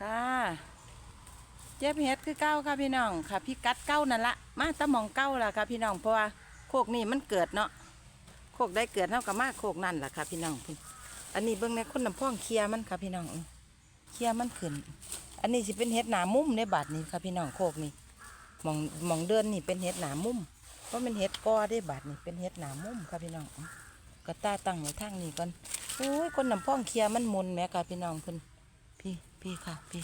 ค่ะเจ็บเฮ็ดคือเก้าค่ะพี่น้องค่ะพี่กัดเก้านั่นละมาตะมองเก้าละค่ะพี่น้องเพราะว่าโคกนี่มันเกิดเนาะโคกได้เกิดเท่ากับมาโคกนั่นละค่ะพี่น้องอันนี้เบิ่งในคนน้ำพ่องเคลียมันค่ะพี่น้องเคลียมันขึ้น อันนี้สิเป็นเฮ็ดหนามุมในบาดนี้ค่ะพี่น้องโคกนี่มองมองเดินนี่เป็นเฮ็ดหนามุมเพราะมันเฮ็ดกอได้บาดนี่เป็นเฮ็ดหนามุมค่ะพี่น้องก็ตาตั้งไว้ทางนี้ก่อนโอ้ยคนน้ำพ่องเคลียมันมนแม่ค่ะพี่น้องเพิ่น พี่ค่ะพี่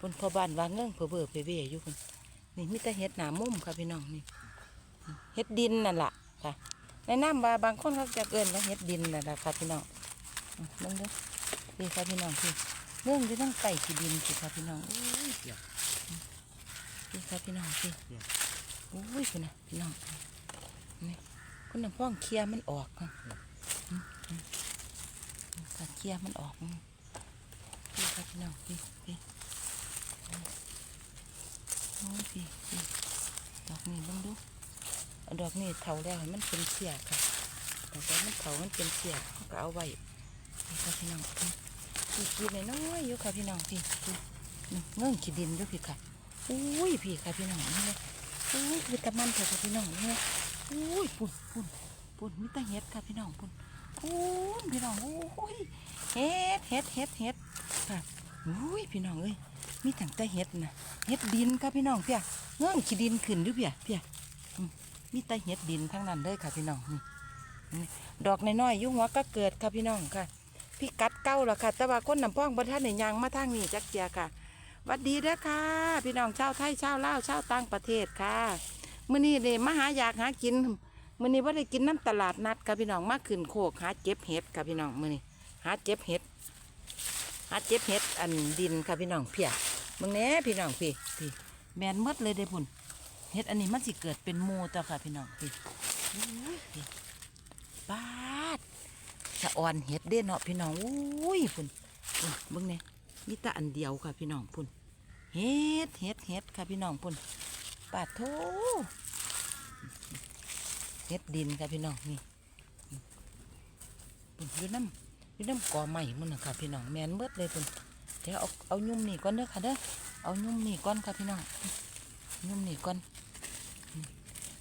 บนพอบ้านวางเงื่องเผื่อเบื่อเผื่อเบื่ออยู่คนนี่มีแต่เห็ดหนามุ่มค่ะพี่น้องนี่เห็ดดินนั่นแหละค่ะในน้ำบาบางคนเขาจะเกินว่าเห็ดดินนั่นแหละค่ะพี่น้องเบิ่งเด้อพี่ค่ะพี่น้องพี่เรื่องที่ต้องไก่ขี้ดินสิค่ะพี่น้องโอ้ยพี่ค่ะพี่น้องพี่โอ้ยคุณนะพี่น้องนี่คุณน้ำพ่องเคลียมันออกค่ะเคลียมันออก น้องพี่พี่โอ้ยพี่พี่ดอกนี้บ้างดูดอกนี้เถาแล้วมันเป็นเสียค่ะดอกนี้มันเถามันเป็นเสียก็เอาไว้พี่ครับพี่น้องพี่พี่กินน้อยอยู่ค่ะพี่น้องพี่พี่เงื่อนขี้ดินอยู่พี่ค่ะอุ้ยพี่ค่ะพี่น้องนี่เลยอุ้ยคือตะมันเถอะค่ะพี่น้องนี่เลยอุ้ยปุ่นปุ่นปุ่นมีต่เห็ดค่ะพี่น้องปุ่นปุ่นพี่น้องโอ้ยเฮ็ดเฮ็ดเฮ็ดเฮ็ดค่ะ อุ้ยพี่น้องเอ้ยมีตั้งแต่เฮ็ดนะเฮ็ดดินค่ะพี่น้องเพียเงื่อนขี้ดินขึ้นอยู่เพียเพียอืมมีแต่เฮ็ดดินทั้งนั้นเลยค่ะพี่น้องนี่ดอกน้อยๆยู่หัวก็เกิดค่ะพี่น้องค่ะพี่กัดเก้าแล้วค่ะ แต่ว่าคนน้ำพ่องบนท่านในยางมาทางนี้จักเจียค่ะวัดดีเด้อค่ะ พี่น้องชาวไทยชาวลาวชาวต่างประเทศค่ะมื้อนี้เด้มาหาอยากหากินมื้อนี้ว่าได้กินน้ำตลาดนัดค่ะพี่น้องมาขึ้นโคกหาเก็บเห็ดค่ะพี่น้องมื้อนี้หาเจ็บเห็ด หาเจ็บเห็ดอันดินค่ะพี่น้องเพียมึงแน่พี่น้องพี่พี่แมนมดเลยเด้พุ่นเห็ดอันนี้มันสิเกิดเป็นหมูต่อค่ะพี่น้องพี่อุ้ยพี่ปาดสะอ่อนเห็ดเด้เนาะพี่น้องอุ้ยพุ่นพุ่นเบิ่งเนี่ยมีแต่อันเดียวค่ะพี่น้องพุ่นเห็ดเห็ดเห็ดค่ะพี่น้องพุ่นปาดโถเห็ดดินค่ะพี่น้องนี่พุ่นอยู่น้ำ พี่น้ำก่อใหม่มันนะค่ะพี่น้องแมนเบิดเลยพุ่นเดี๋ยวเอาเอายุ่มนี่ก่อนเด้อค่ะเด้อเอายุ่มนี่ก่อนค่ะพี่น้องยุ่มนี่ก่อน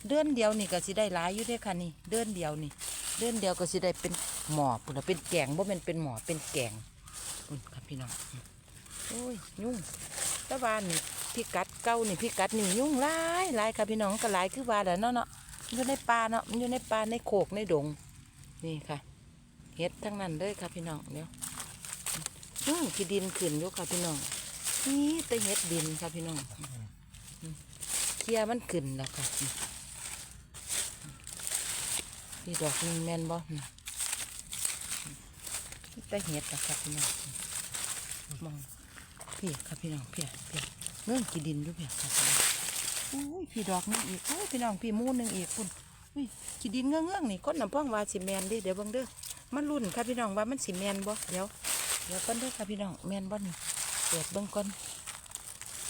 เดือนเดียวนี่ก็สิได้หลายอยู่เด้อค่ะนี่เดือนเดียวนี่เดือนเดียวก็สิได้เป็นหมอพุ่นะเป็นแกงบ่แม่นเป็นหมอเป็นแกงพุ่นค่ะพี่น้องโอ้ยยุ่งตะวานี่พี่กัดเก้านี่พี่กัดนี่ยุ่งหลายหลายค่ะพี่น้องก็หลายคือว่าแหล้วเนาะเนาะอยู่ในป่าเนาะอยู่ในป่าในโขกในดงนี่ค่ะ เฮ็ดทั้งนั้นเลยค่ะพี่น้องเดี๋ยวอืมขี้ดินขึ้นอยู่ค่ะพี่น้องนี่แต่เฮ็ดดินค่ะพี่น้องเคลียมันขึ้นแล้วค่ะนี่ดอกนี่แม่นบ่แต่เฮ็ดแล้วค่ะพี่น้องมองเพี่ค่ะพี่น้องเพียเพียเงื่อนขี้ดินอยู่เพียค่ะพี่น้องอุ้ยพี่ดอกนึงอีกโอ้ยพี่น้องพี่มูนหนึ่งอีกคุณอุ้ยขี้ดินเงื่องๆนี่คนน้ำพ่องวาสิแมนดิเดี๋ยวบิ่งเด้อ มันรุ่นค่ะพี่น้องว่ามันสิแมนบ่เดี๋ยวเดี๋ยวก่อนเด้อค่ะพี่น้องแมนบ่นี่เปิดเบิ่งก่อน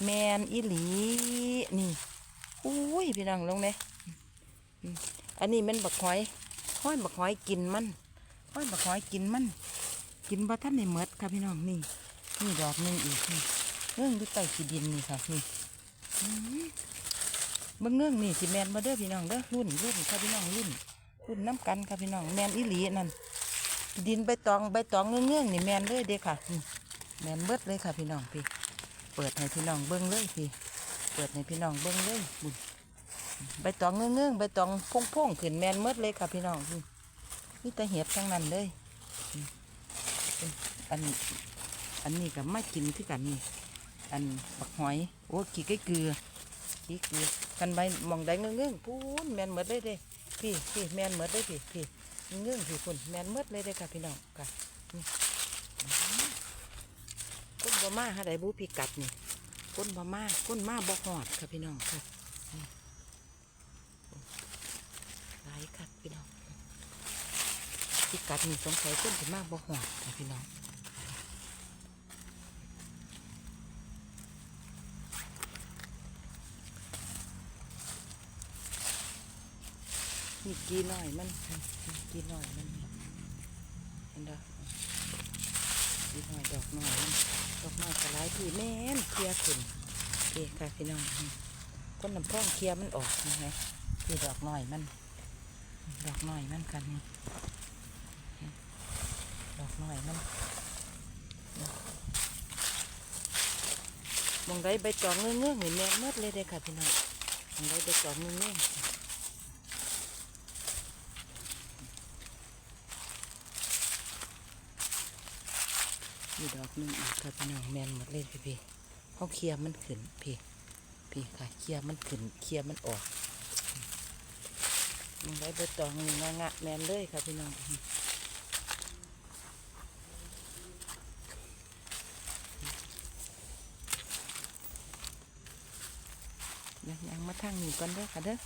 แมนอีหลีนี่อุ้ยพี่น้องลงเนี่ยอันนี้มันบักหอยห้อยบักหอยกินมันห้อยบักหอยกินมัน กินบ่ท่านในเมดค่ะพี่น้องนี่นี่ดอกนึงอีกนี่เรื่องดูใต้ขีดินนี่ค่ะนี่เบิ่งเรื่องนี่สิแมนบ่เด้อพี่น้องเด้อรุ่นรุ่นค่ะพี่น้องรุ่นรุ่นน้ำกันค่ะพี่น้องแมนอีหลีนั่น ดินใบตองใบตองเงื่องๆนี่แมนเลยเด้ค่ะแมนเบิดเลยค่ะพี่น้องพี่ เปิดให้พี่น้องเบิ้งเลยพี่ เปิดให้พี่น้องเบิ้งเลยบุญใบตองเงื่องๆใบตองพ่งๆขึ้นแมนเบิดเลยค่ะพี่น้องนี่มีแต่เห็ดทั้งนั้นเลยอันอันนี้ก็ไม่กินคือกันนี่อันบักหอยโอ้ขี้ไก่เกลือขี้เกลือกันใบมองได้เงื่องๆพูนแมนเบิดเลยเด้พี่พี่แมนเบิดเลยพี่พี่ เงื่อนถือคนแมนเมดเลยเด้ค่ะพี่น้องค่ะนี่ก้นบะมาหาไดบูพิกัดนี่ก้นบะมาก้นมาบอหอดค่ะพี่น้องค่ะนี่หลายคัดพี่น้องพิกัดนี่สงสัยก้นถึมาบอหอดค่ะพี่น้อง นี่กีหน่อยมันกีหน่อยมันเห็นด้อกีหน่อยดอกหน้อยมันดอกน้อยกระไรพี่แม่นเคลียร์ขึ้นเกค่ะพี่น้องก้นน้ำพร่องเคลียร์มันออกนะฮะพี่ดอกหน้อยมัน ดอกหน้อยมันกันดอกหน้อยมันมองได้ใบจองเงื่อเงๆนี่แม่นหมดเลยเด้ค่ะพี่น้องมองได้ใบจองเงื่องๆ มีดอกหนึงอีกค่ะพี่น้องแมนหมดเลยพี่พี่เขาเคลียร์มันขึ้นพี่พี่ค่ะเคลียร์มันขึ้นเคลียร์มันออกมันได้ไปตองหนึ่งงะงะแมนเลยค่ะพี่น้องยังยังมาทางนี้ก่อนเด้อค่ะเด้อ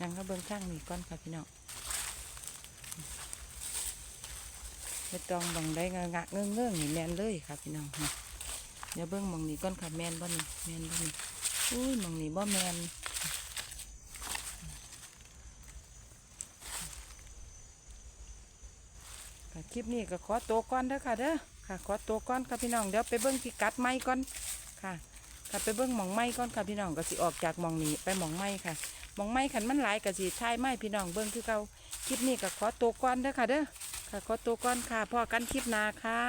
ยังมาเบิ่งทางนี้ก่อนค่ะพี่น้อง ไปตองบังได้งะงะเงื่องเงื่องนี่แมนเลยค่ะพี่น้องนี่เดี๋ยวเบิ้งมองนี้ก่อนค่ะแมนบ่นี่แมนบ่นี่อุ้ยมองนี้บ่แมนค่ะคลิปนี้ก็ขอตัวก่อนเด้อค่ะเด้อค่ะ ขอตัวก่อนค่ะพี่น้องเดี๋ยวไปเบิ้งพิกัดไม้ก่อนค่ะค่ะไปเบิ้งหมองไม้ก่อนค่ะพี่น้องก็สิออกจากหมองนี้ไปหมองไม้ค่ะหมองไม้ขันมันหลายก็สิทายไม้พี่น้องเบิ้งคือเก่าคลิปนี้ก็ขอตัวก่อนเด้อค่ะเด้อ ค่ะขอตัวก่อนค่ะพ่อกันคลิปหนาค่ะ